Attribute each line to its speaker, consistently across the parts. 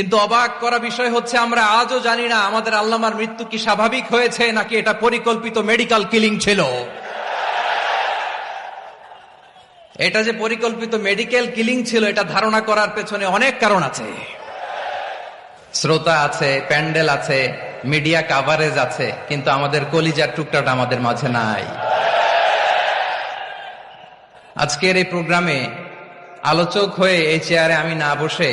Speaker 1: কিন্তু অবাক করা বিষয় হচ্ছে, আমরা আজও জানি না আমাদের আল্লামার মৃত্যু কি স্বাভাবিক হয়েছে নাকি এটা পরিকল্পিত মেডিকেল কিলিং ছিল। এটা যে পরিকল্পিত মেডিকেল কিলিং ছিল, এটা ধারণা করার পেছনে অনেক কারণ আছে। শ্রোতা আছে, প্যান্ডেল আছে, মিডিয়া কাভারেজ আছে, কিন্তু আমাদের কলিজার টুকটাটা আমাদের মাঝে নাই। আজকের এই প্রোগ্রামে আলোচক হয়ে এই চেয়ারে আমি না বসে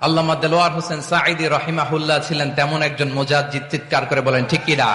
Speaker 1: আল্লাহ দেলোয়ার হোসেন সাঈদি রহিমাহুল্লাহ ছিলেন তেমন একজন মোজাদ্দিদ চিৎকার করে বলেন ঠিক কিনা